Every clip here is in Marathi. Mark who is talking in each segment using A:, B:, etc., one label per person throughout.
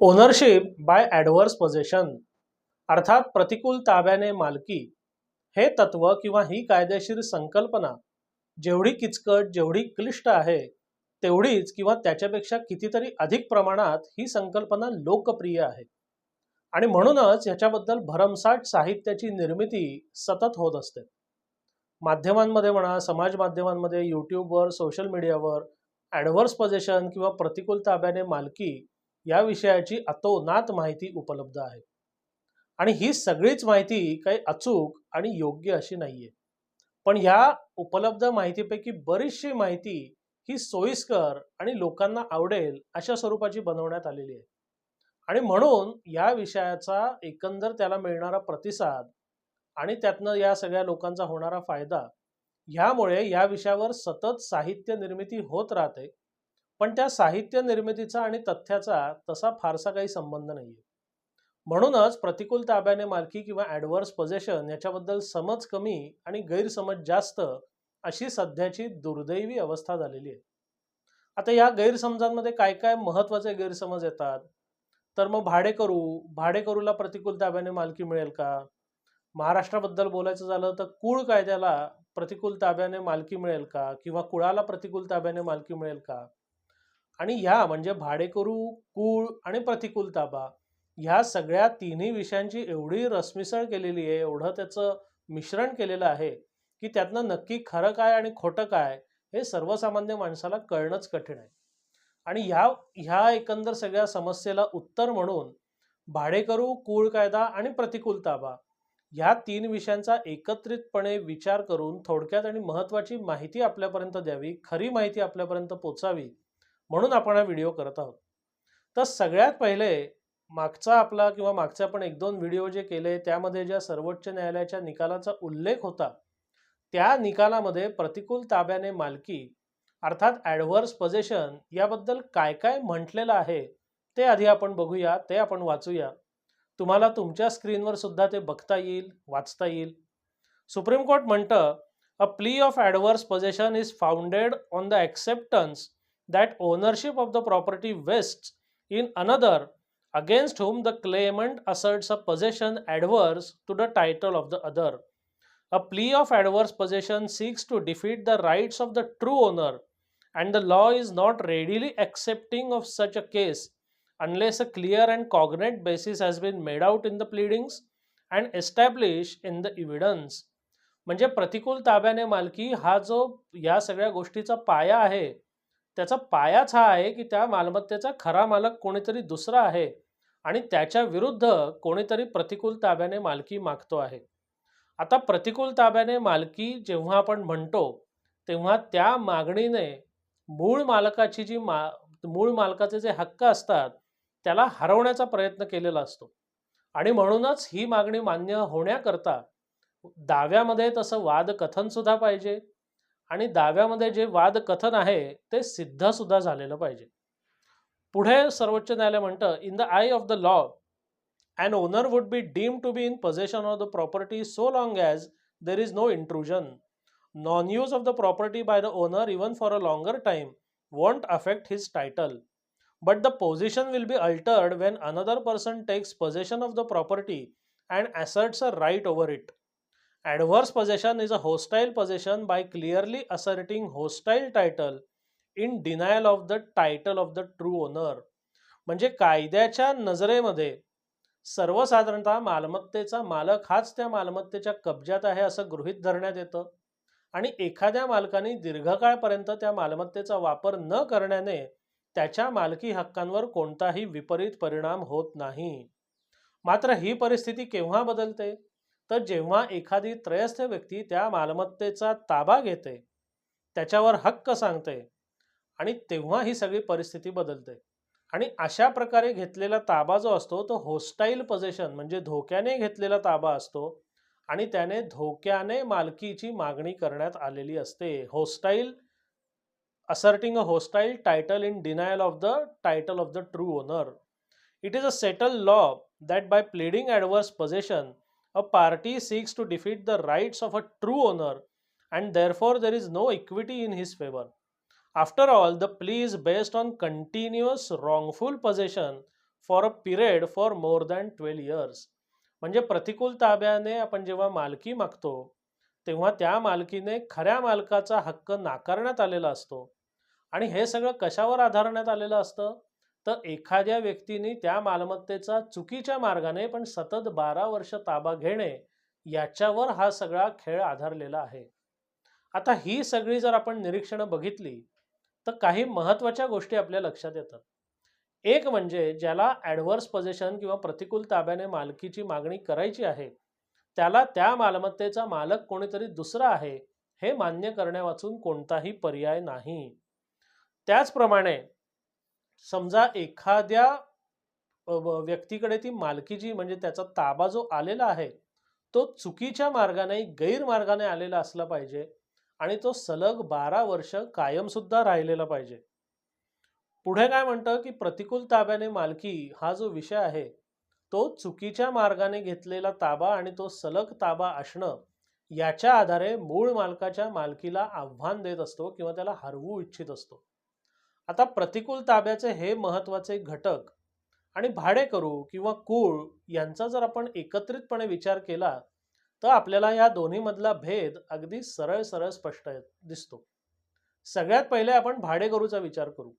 A: ओनरशिप बाय ॲडव्हर्स पोझेशन अर्थात प्रतिकूल ताब्याने मालकी हे तत्व किंवा ही कायदेशीर संकल्पना जेवढी किचकट जेवढी क्लिष्ट आहे तेवढीच किंवा त्याच्यापेक्षा कितीतरी अधिक प्रमाणात ही संकल्पना लोकप्रिय आहे. आणि म्हणूनच याच्याबद्दल भरमसाठ साहित्याची निर्मिती सतत होत असते. माध्यमांमध्ये म्हणा समाज माध्यमांमध्ये यूट्यूबवर सोशल मीडियावर ॲडव्हर्स पोझेशन किंवा प्रतिकूल ताब्याने मालकी या विषयाची अतोनात माहिती उपलब्ध आहे. आणि ही सगळीच माहिती काही अचूक आणि योग्य अशी नाहीये. पण ह्या उपलब्ध माहितीपैकी बरीचशी माहिती ही सोयीस्कर आणि लोकांना आवडेल अशा स्वरूपाची बनवण्यात आलेली आहे. आणि म्हणून या विषयाचा एकंदर त्याला मिळणारा प्रतिसाद आणि त्यातनं या सगळ्या लोकांचा होणारा फायदा ह्यामुळे या विषयावर सतत साहित्य निर्मिती होत राहते पण त्या साहित्य निर्मितीचा आणि तथ्याचा तसा फारसा काही संबंध नाहीये. म्हणूनच प्रतिकूल ताब्याने मालकी किंवा ॲडव्हर्स पोझेशन याच्याबद्दल समज कमी आणि गैरसमज जास्त अशी सध्याची दुर्दैवी अवस्था झालेली आहे. आता या गैरसमजांमध्ये काय काय महत्त्वाचे गैरसमज येतात? तर मग भाडेकरू भाडेकरूला प्रतिकूल ताब्याने मालकी मिळेल का? महाराष्ट्राबद्दल बोलायचं झालं तर कुळ कायद्याला प्रतिकूल ताब्याने मालकी मिळेल का? किंवा कुळाला प्रतिकूल ताब्याने मालकी मिळेल का? आणि ह्या म्हणजे भाडेकरू कुळ आणि प्रतिकूल ताबा ह्या सगळ्या तिन्ही विषयांची एवढी रसमिसळ केलेली आहे एवढं त्याचं मिश्रण केलेलं आहे की त्यातनं नक्की खरं काय आणि खोटं काय हे सर्वसामान्य माणसाला कळणंच कठीण आहे. आणि ह्या ह्या एकंदर सगळ्या समस्येला उत्तर म्हणून भाडेकरू कुळ कायदा आणि प्रतिकूल ताबा ह्या तीन विषयांचा एकत्रितपणे विचार करून थोडक्यात आणि महत्त्वाची माहिती आपल्यापर्यंत द्यावी खरी माहिती आपल्यापर्यंत पोचावी म्हणून आपण हा व्हिडिओ करत आहोत. तर सगळ्यात पहिले मागचा आपला किंवा मागचा आपण एक दोन व्हिडिओ जे केले त्यामध्ये ज्या सर्वोच्च न्यायालयाच्या निकालाचा उल्लेख होता त्या निकालामध्ये प्रतिकूल ताब्याने मालकी अर्थात ॲडव्हर्स पोझेशन याबद्दल काय काय म्हटलेलं आहे ते आधी आपण बघूया ते आपण वाचूया. तुम्हाला तुमच्या स्क्रीनवर सुद्धा ते बघता येईल वाचता येईल. सुप्रीम कोर्ट म्हणतं a plea of adverse possession is founded on the acceptance That ownership of the property vest in another against whom the claimant asserts a possession adverse to the title of the other. A plea of adverse possession seeks to defeat the rights of the true owner, and the law is not readily accepting of such a case unless a clear and cognate basis has been made out in the pleadings and established in the evidence. म्हणजे प्रतिकूल ताब्याने मालकी हा जो या सगळ्या गोष्टीचा पाया आहे त्याचा पायाच हा आहे की त्या मालमत्तेचा खरा मालक कोणीतरी दुसरा आहे आणि त्याच्या विरुद्ध कोणीतरी प्रतिकूल ताब्याने मालकी मागतो आहे. आता प्रतिकूल ताब्याने मालकी जेव्हा आपण म्हणतो तेव्हा त्या मागणीने मूळ मालकाची जी मा मूळ मालकाचे जे हक्क असतात त्याला हरवण्याचा प्रयत्न केलेला असतो. आणि म्हणूनच ही मागणी मान्य होण्याकरता दाव्यामध्ये तसं वादकथन सुद्धा पाहिजे. आणि दाव्यामध्ये जे वादकथन आहे ते सिद्ध सुद्धा झालेलं पाहिजे. पुढे सर्वोच्च न्यायालय म्हणतं in the eye of the law and owner would be deem to be in possession of the property so long as there is no intrusion. Non use of the property by the owner even for a longer time won't affect his title. But the position will be altered when another person takes possession of the property and asserts a right over it. Adverse possession is a hostile possession by clearly asserting hostile title in denial of the title of the true owner म्हणजे कायद्याच्या नजरेमध्ये सर्वसाधारणतः मालमत्तेचा मालक हाच त्या मालमत्तेच्या कब्जात आहे असं गृहित धरण्यात येतं. आणि एखाद्या मालकाने दीर्घकाळपर्यंत त्या मालमत्तेचा वापर न करण्याने त्याच्या मालकी हक्कांवर कोणताही विपरीत परिणाम होत नाही. मात्र ही परिस्थिती केव्हा बदलते? तर जेव्हा एखादी त्रयस्थ व्यक्ती त्या मालमत्तेचा ताबा घेते त्याच्यावर हक्क सांगते आणि तेव्हा ही सगळी परिस्थिती बदलते. आणि अशा प्रकारे घेतलेला ताबा जो असतो तो होस्टाईल पोझेशन म्हणजे धोक्याने घेतलेला ताबा असतो आणि त्याने धोक्याने मालकीची मागणी करण्यात आलेली असते. Hostile asserting a hostile title in denial of the title of the true owner it is a settle law that by pleading adverse possession a party seeks to defeat the rights of a true owner and therefore there is no equity in his favour After all, the plea is based on continuous wrongful possession for a period for more than twelve years म्हणजे प्रतिकूल ताब्याने आपण जेव्हा मालकी मागतो तेव्हा त्या मालकीने खऱ्या मालकाचा हक्क नाकारण्यात आलेला असतो. आणि हे सगळं कशावर आधारण्यात आलेलं असतं? तर एखाद्या व्यक्तीने त्या मालमत्तेचा चुकीच्या मार्गाने पण सतत बारा वर्ष ताबा घेणे याच्यावर हा सगळा खेळ आधारलेला आहे. आता ही सगळी जर आपण निरीक्षणं बघितली तर काही महत्त्वाच्या गोष्टी आपल्या लक्षात येतात. एक म्हणजे ज्याला ॲडव्हर्स पोझिशन किंवा प्रतिकूल ताब्याने मालकीची मागणी करायची आहे त्याला त्या मालमत्तेचा मालक कोणीतरी दुसरा आहे हे मान्य करण्यावाचून कोणताही पर्याय नाही. त्याचप्रमाणे समजा एखाद्या व्यक्तीकडे ती मालकीची म्हणजे त्याचा ताबा जो आलेला आहे तो चुकीच्या मार्गाने गैरमार्गाने आलेला असला पाहिजे आणि तो सलग बारा वर्ष कायमसुद्धा राहिलेला पाहिजे. पुढे काय म्हणतं की प्रतिकूल ताब्याने मालकी हा जो विषय आहे तो चुकीच्या मार्गाने घेतलेला ताबा आणि तो सलग ताबा असणं याच्या आधारे मूळ मालकाच्या मालकीला आव्हान देत असतो किंवा त्याला हरवू इच्छित असतो. आता प्रतिकूल ताब्याचे हे महत्त्वाचे घटक आणि भाडेकरू किंवा कूळ यांचा जर आपण एकत्रितपणे विचार केला तर आपल्याला या दोन्हीमधला भेद अगदी सरळ सरळ स्पष्ट दिसतो. सगळ्यात पहिले आपण भाडेकरूचा विचार करू.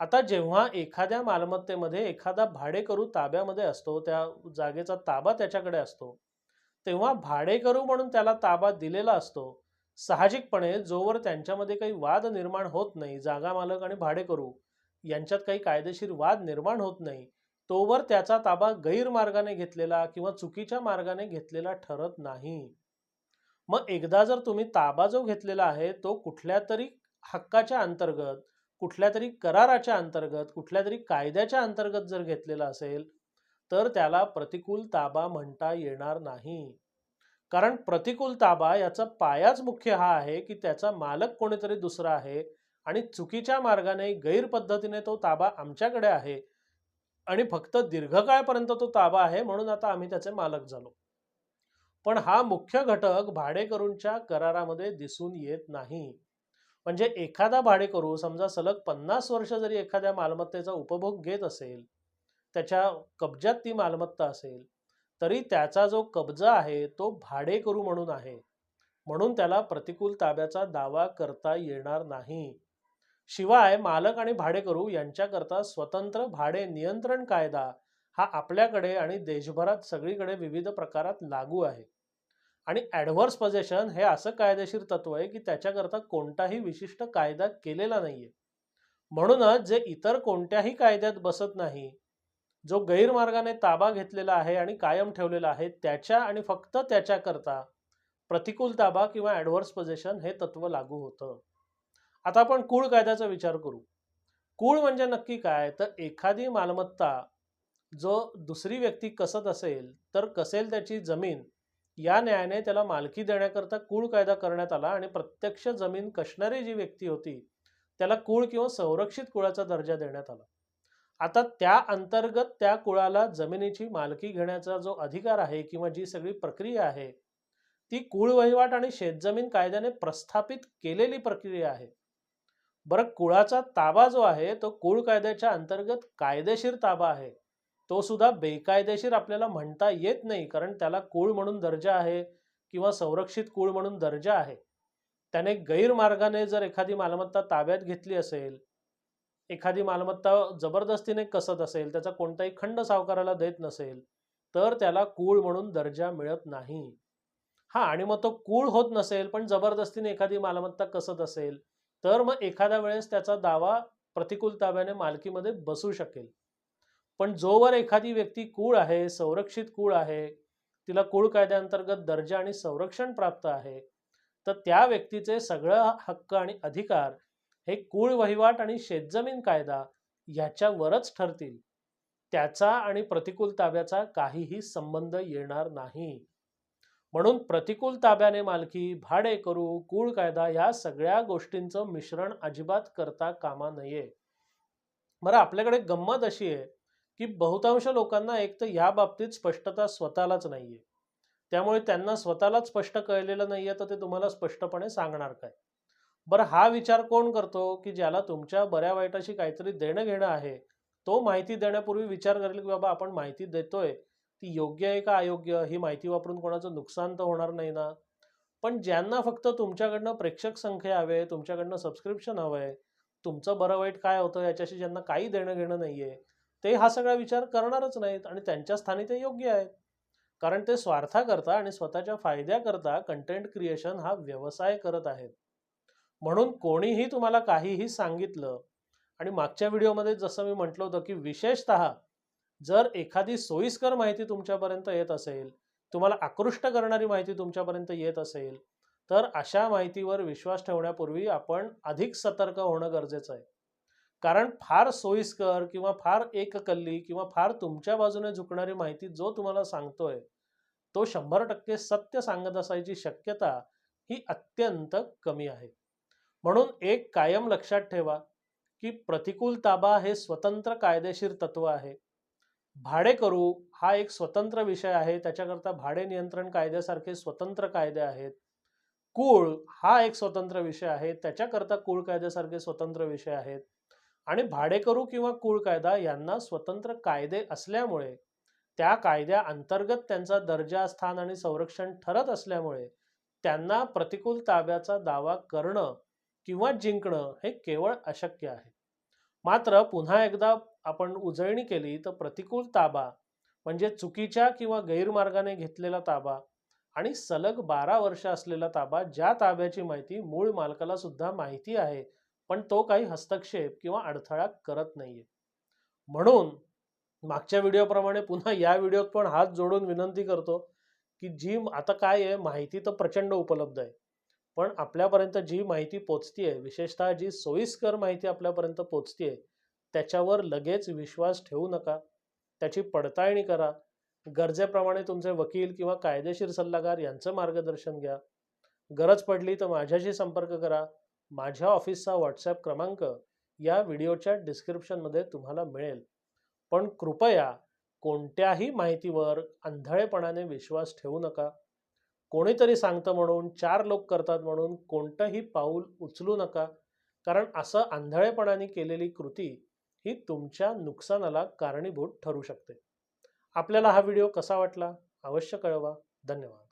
A: आता जेव्हा एखाद्या मालमत्तेमध्ये एखादा भाडेकरू ताब्यामध्ये असतो त्या जागेचा ताबा त्याच्याकडे असतो तेव्हा भाडेकरू म्हणून त्याला ताबा दिलेला असतो साहजिकपणे जोवर त्यांच्यामध्ये काही वाद निर्माण होत नाही जागा मालक आणि भाडेकरू यांच्यात काही कायदेशीर वाद निर्माण होत नाही तोवर त्याचा ताबा गैरमार्गाने घेतलेला किंवा चुकीच्या मार्गाने घेतलेला ठरत नाही. मग एकदा जर तुम्ही ताबा जो घेतलेला आहे तो कुठल्या तरी हक्काच्या अंतर्गत कुठल्या तरी कराराच्या अंतर्गत कुठल्या तरी कायद्याच्या अंतर्गत जर घेतलेला असेल तर त्याला प्रतिकूल ताबा म्हणता येणार नाही. कारण प्रतिकूल ताबा याचा पायाच मुख्य हा आहे की त्याचा मालक कोणीतरी दुसरा आहे आणि चुकीच्या मार्गाने गैरपद्धतीने तो ताबा आमच्याकडे आहे आणि फक्त दीर्घकाळपर्यंत तो ताबा आहे म्हणून आता आम्ही त्याचे मालक झालो. पण हा मुख्य घटक भाडेकरूंच्या करारामध्ये दिसून येत नाही. म्हणजे एखादा भाडेकरू समजा सलग पन्नास वर्ष जरी एखाद्या मालमत्तेचा उपभोग घेत असेल त्याच्या कब्जात ती मालमत्ता असेल तरी त्याचा जो कब्जा आहे तो भाडेकरू म्हणून आहे. म्हणून त्याला प्रतिकूल ताब्याचा दावा करता येणार नाही. शिवाय मालक आणि भाडेकरू यांच्याकरता स्वतंत्र भाडे नियंत्रण कायदा हा आपल्याकडे आणि देशभरात सगळीकडे विविध प्रकारात लागू आहे. आणि ॲडव्हर्स पोझेशन हे असं कायदेशीर तत्व आहे की त्याच्याकरता कोणताही विशिष्ट कायदा केलेला नाहीये. म्हणूनच जे इतर कोणत्याही कायद्यात बसत नाही जो गैरमार्गाने ताबा घेतलेला आहे आणि कायम ठेवलेला आहे त्याच्या आणि फक्त त्याच्याकरता प्रतिकूल ताबा किंवा ॲडव्हर्स पोझिशन हे तत्व लागू होतं. आता आपण कुळ कायद्याचा विचार करू. कुळ म्हणजे नक्की काय? तर एखादी मालमत्ता जो दुसरी व्यक्ती कसत असेल तर कसेल त्याची जमीन या न्यायाने त्याला मालकी देण्याकरता कुळ कायदा करण्यात आला आणि प्रत्यक्ष जमीन कशणारी जी व्यक्ती होती त्याला कुळ किंवा संरक्षित कुळाचा दर्जा देण्यात आला. आता त्या अंतर्गत त्या कुळाला जमिनीची मालकी घेण्याचा जो अधिकार आहे किंवा जी सगळी प्रक्रिया आहे ती कुळ वहिवाट आणि शेतजमीन कायद्याने प्रस्थापित केलेली प्रक्रिया आहे. बरं कुळाचा ताबा जो आहे तो कुळ कायद्याच्या अंतर्गत कायदेशीर ताबा आहे. तो सुद्धा बेकायदेशीर आपल्याला म्हणता येत नाही कारण त्याला कुळ म्हणून दर्जा आहे किंवा संरक्षित कुळ म्हणून दर्जा आहे. त्याने गैरमार्गाने जर एखादी मालमत्ता ताब्यात घेतली असेल एखादी मालमत्ता जबरदस्तीने कसत असेल त्याचा कोणताही खंड सावकाराला देत नसेल तर त्याला कूळ म्हणून दर्जा मिळत नाही. हा आणि मग तो कूळ होत नसेल पण जबरदस्तीने एखादी मालमत्ता कसत असेल तर मग एखाद्या वेळेस त्याचा दावा प्रतिकूल ताब्याने मालकीमध्ये बसू शकेल. पण जोवर एखादी व्यक्ती कूळ आहे संरक्षित कूळ आहे तिला कूळ कायद्याअंतर्गत दर्जा आणि संरक्षण प्राप्त आहे तर त्या व्यक्तीचे सगळं हक्क आणि अधिकार हे कुळ वहिवाट आणि शेतजमीन कायदा याच्यावरच ठरतील. त्याचा आणि प्रतिकूल ताब्याचा काहीही संबंध येणार नाही. म्हणून प्रतिकूल ताब्याने मालकी भाडे करू कुळ कायदा या सगळ्या गोष्टींचं मिश्रण अजिबात करता कामा नये. बरं आपल्याकडे गंमत अशी आहे की बहुतांश लोकांना एक तर या बाबतीत स्पष्टता स्वतःलाच नाहीये. त्यामुळे त्यांना स्वतःलाच स्पष्ट कळलेलं नाहीये तर ते तुम्हाला स्पष्टपणे सांगणार काय? बरं हा विचार कोण करतो की ज्याला तुमच्या बऱ्या वाईटाशी काहीतरी देणं घेणं आहे? तो माहिती देण्यापूर्वी विचार करेल की बाबा आपण माहिती देतोय. ती योग्य आहे का अयोग्य? ही माहिती वापरून कोणाचं नुकसान तर होणार नाही ना? पण ज्यांना फक्त तुमच्याकडनं प्रेक्षक संख्या हवे तुमच्याकडनं सबस्क्रिप्शन हवं आहे तुमचं बरं वाईट काय होतं याच्याशी ज्यांना काही देणं घेणं नाही आहे ते हा सगळा विचार करणारच नाहीत आणि त्यांच्या स्थानी ते योग्य आहेत. कारण ते स्वार्थाकरता आणि स्वतःच्या फायद्याकरता कंटेंट क्रिएशन हा व्यवसाय करत आहेत. म्हणून कोणीही तुम्हाला काहीही सांगितलं आणि मागच्या व्हिडिओमध्ये जसं मी म्हटलं होतं की विशेषत जर एखादी सोयीस्कर माहिती तुमच्यापर्यंत येत असेल तुम्हाला आकृष्ट करणारी माहिती तुमच्यापर्यंत येत असेल तर अशा माहितीवर विश्वास ठेवण्यापूर्वी आपण अधिक सतर्क होणं गरजेचं आहे. कारण फार सोयीस्कर किंवा फार एककल्ली किंवा फार तुमच्या बाजूने झुकणारी माहिती जो तुम्हाला सांगतोय तो शंभर टक्के सत्य सांगत असायची शक्यता ही अत्यंत कमी आहे. म्हणून एक कायम लक्षात ठेवा की प्रतिकूल ताबा हे स्वतंत्र कायदेशीर तत्व आहे. भाडेकरू हा एक स्वतंत्र विषय आहे. त्याच्याकरता भाडे नियंत्रण कायद्यासारखे स्वतंत्र कायदे आहेत. कुळ हा एक स्वतंत्र विषय आहे. त्याच्याकरता कुळ कायद्यासारखे स्वतंत्र विषय आहेत. आणि भाडेकरू किंवा कुळ कायदा यांना स्वतंत्र कायदे असल्यामुळे त्या कायद्या अंतर्गत त्यांचा दर्जा स्थान आणि संरक्षण ठरत असल्यामुळे त्यांना प्रतिकूल ताब्याचा दावा करणं किंवा जिंकणं हे केवळ अशक्य आहे. मात्र पुन्हा एकदा आपण उजळणी केली तर प्रतिकूल ताबा म्हणजे चुकीच्या किंवा गैरमार्गाने घेतलेला ताबा आणि सलग बारा वर्ष असलेला ताबा ज्या ताब्याची माहिती मूळ मालकाला सुद्धा माहिती आहे पण तो काही हस्तक्षेप किंवा अडथळा करत नाहीये. म्हणून मागच्या व्हिडिओप्रमाणे पुन्हा या व्हिडिओत पण हात जोडून विनंती करतो की जी आता काय आहे माहिती तर प्रचंड उपलब्ध आहे. पण आपल्यापर्यंत जी माहिती पोचतीये विशेषतः जी सोयीस्कर माहिती आपल्यापर्यंत पोचतीये त्याच्यावर लगेच विश्वास ठेवू नका. त्याची पडताळणी करा. गरजेप्रमाणे तुमचे वकील किंवा कायदेशीर सल्लागार यांचं मार्गदर्शन घ्या. गरज पडली तर माझ्याशी संपर्क करा. माझ्या ऑफिसचा व्हॉट्सॲप क्रमांक या व्हिडिओच्या डिस्क्रिप्शनमध्ये तुम्हाला मिळेल. पण कृपया कोणत्याही माहितीवर आंधळेपणाने विश्वास ठेवू नका. कोणीतरी सांगतं म्हणून चार लोक करतात म्हणून कोणतंही पाऊल उचलू नका. कारण असं आंधळेपणाने केलेली कृती ही तुमच्या नुकसानाला कारणीभूत ठरू शकते. आपल्याला हा व्हिडिओ कसा वाटला? अवश्य कळवा. धन्यवाद.